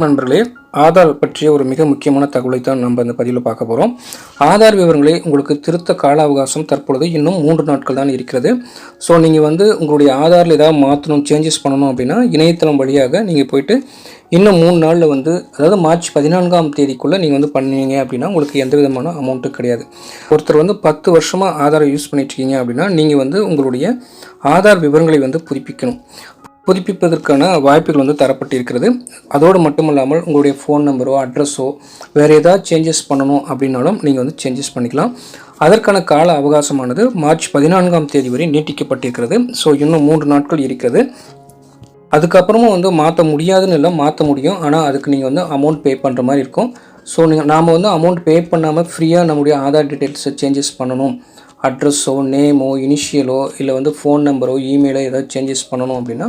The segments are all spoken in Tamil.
நண்பர்களே ஆதார் பற்றிய ஒரு மிக முக்கியமான தகவலை தான் நம்ம இந்த பதிவில் பார்க்க போகிறோம் ஆதார் விவரங்களை உங்களுக்கு திருத்த கால அவகாசம் தற்பொழுது இன்னும் மூன்று நாட்கள் தான் இருக்கிறது. ஸோ நீங்கள் வந்து உங்களுடைய ஆதாரில் ஏதாவது மாற்றணும் சேஞ்சஸ் பண்ணணும் அப்படின்னா இணையதளம் வழியாக நீங்கள் போயிட்டு இன்னும் மூணு நாளில் வந்து அதாவது மார்ச் பதினான்காம் தேதிக்குள்ளே நீங்கள் வந்து பண்ணீங்க அப்படின்னா உங்களுக்கு எந்த விதமான அமௌண்ட்டும் கிடையாது. ஒருத்தர் வந்து பத்து வருஷமாக ஆதாரை யூஸ் பண்ணிட்டு இருக்கீங்க அப்படின்னா நீங்கள் வந்து உங்களுடைய ஆதார் விவரங்களை வந்து புதுப்பிக்கணும். புதுப்பிப்பதற்கான வாய்ப்புகள் வந்து தரப்பட்டிருக்கிறது. அதோடு மட்டும் இல்லாமல் உங்களுடைய ஃபோன் நம்பரோ அட்ரஸோ வேறு ஏதாவது சேஞ்சஸ் பண்ணணும் அப்படின்னாலும் நீங்கள் வந்து சேஞ்சஸ் பண்ணிக்கலாம். அதற்கான கால அவகாசமானது மார்ச் பதினான்காம் தேதி வரை நீட்டிக்கப்பட்டிருக்கிறது. ஸோ இன்னும் மூன்று நாட்கள் இருக்கிறது. அதுக்கப்புறமும் வந்து மாற்ற முடியாதுன்னு இல்லை மாற்ற முடியும். ஆனால் அதுக்கு நீங்கள் வந்து அமௌண்ட் பே பண்ணுற மாதிரி இருக்கும். ஸோ நீங்கள் நாம் வந்து அமௌண்ட் பே பண்ணாமல் ஃப்ரீயாக நம்முடைய ஆதார் டீட்டெயில்ஸை சேஞ்சஸ் பண்ணணும். அட்ரஸோ நேமோ இனிஷியலோ இல்லை வந்து ஃபோன் நம்பரோ இமெயிலோ ஏதாவது சேஞ்சஸ் பண்ணணும் அப்படின்னா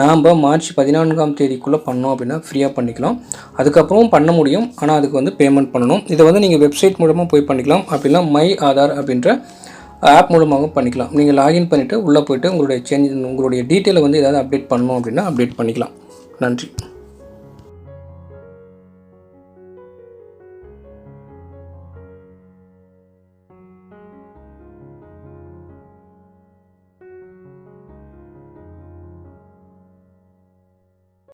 நாம் மார்ச் பதினான்காம் தேதிக்குள்ளே பண்ணோம் அப்படின்னா ஃப்ரீயாக பண்ணிக்கலாம். அதுக்கப்புறமும் பண்ண முடியும். ஆனால் அதுக்கு வந்து பேமெண்ட் பண்ணணும். இதை வந்து நீங்கள் வெப்சைட் மூலமாக போய் பண்ணிக்கலாம். அப்படின்னா மை ஆதார் அப்படின்ற ஆப் மூலமாகவும் பண்ணிக்கலாம். நீங்கள் லாகின் பண்ணிவிட்டு உள்ளே போயிட்டு உங்களுடைய சேஞ்ச் உங்களுடைய டீட்டெயிலை வந்து ஏதாவது அப்டேட் பண்ணணும் அப்படின்னா அப்டேட் பண்ணிக்கலாம். நன்றி.